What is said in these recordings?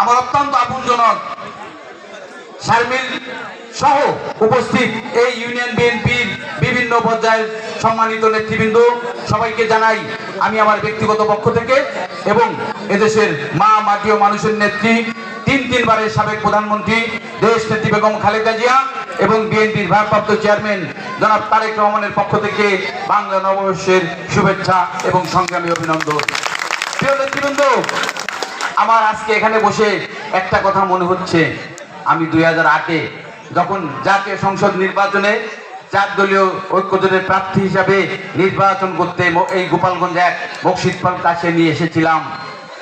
আমার অত্যন্ত আপনজনক শারমিল সহ উপস্থিত এই ইউনিয়ন বিএনপির বিভিন্ন পর্যায়ের সম্মানিত নেতৃবৃন্দ সবাইকে জানাই আমি আমার ব্যক্তিগত পক্ষ থেকে এবং এদেশের মা মাটি ও মানুষের নেত্রী, তিন তিনবারের সাবেক প্রধানমন্ত্রী দেশ নেত্রী বেগম খালেদা জিয়া এবং বিএনপির ভারপ্রাপ্ত চেয়ারম্যান জনাব তারেক রহমানের পক্ষ থেকে বাংলা নববর্ষের শুভেচ্ছা এবং সংগ্রামী অভিনন্দন। প্রিয় নেতৃবৃন্দ আমার আজকে এখানে বসে একটা কথা মনে হচ্ছে। আমি দুই হাজার আটে যখন জাতীয় সংসদ নির্বাচনে চার দলীয় ঐক্যজোটের প্রার্থী হিসাবে নির্বাচন করতে এই গোপালগঞ্জ এক বক্সিৎপাল কাছে নিয়ে এসেছিলাম।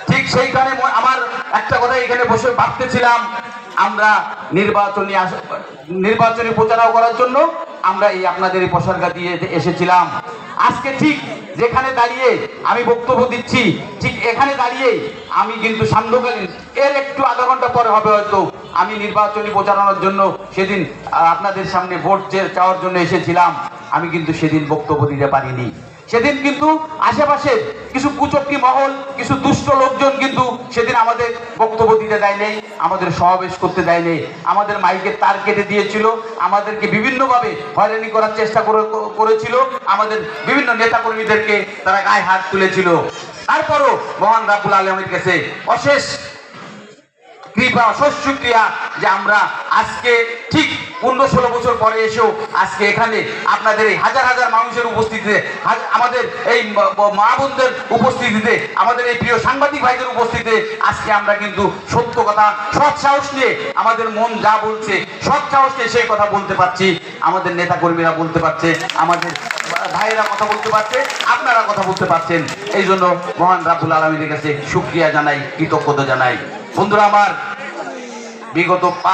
ঠিক সেইখানে আমার একটা কথা এখানে বসে ভাবতেছিলাম, আমরা নির্বাচনী নির্বাচনী প্রচারণা করার জন্য আমরা এই আপনাদের এই পোশাকা দিয়ে এসেছিলাম। আজকে ঠিক যেখানে দাঁড়িয়ে আমি বক্তব্য দিচ্ছি, ঠিক এখানে দাঁড়িয়ে আমি কিন্তু সান্ধ্যকালীন। এর একটু আধা ঘণ্টা পরে হবে হয়তো। আমি নির্বাচনী প্রচারণার জন্য সেদিন আপনাদের সামনে ভোট চাওয়ার জন্য এসেছিলাম, আমি কিন্তু সেদিন বক্তব্য দিতে পারিনি। সেদিন কিন্তু আশেপাশে কিছু কুচক্রি মহল, কিছু দুষ্ট লোকজন কিন্তু সেদিন আমাদের বক্তব্য দিতে দেয় নেই, আমাদের সমাবেশ করতে দেয় নেই, আমাদের মাইকের তার কেটে দিয়েছিল, আমাদেরকে বিভিন্নভাবে হয়রানি করার চেষ্টা করে- করেছিল, আমাদের বিভিন্ন নেতাকর্মীদেরকে তারা গায়ে হাত তুলেছিল। তারপরও মহান রাব্বুল আলমের কাছে অশেষ কৃপা অশেষ শুক্রিয়া যে আমরা আজকে ঠিক পনেরো ষোলো বছর পরে এসেও আজকে এখানে আপনাদের এই হাজার হাজার মানুষের উপস্থিতিতে আমাদের এই ম- ম- মা বোনদের উপস্থিতিতে, আমাদের এই প্রিয় সাংবাদিক ভাইদের উপস্থিতিতে আজকে আমরা কিন্তু সত্য কথা, সৎ সাহস নিয়ে আমাদের মন যা বলছে, সৎ সাহস নিয়ে সেই কথা বলতে পারছি। আমাদের নেতা কর্মীরা বলতে পারছে, আমাদের ভাইয়েরা কথা বলতে পারছে, আপনারা কথা বলতে পারছেন। এই জন্য মহান রাবুল আলমীর কাছে সুক্রিয়া জানাই, কৃতজ্ঞতা জানাই। বন্ধুরা আমার বিগত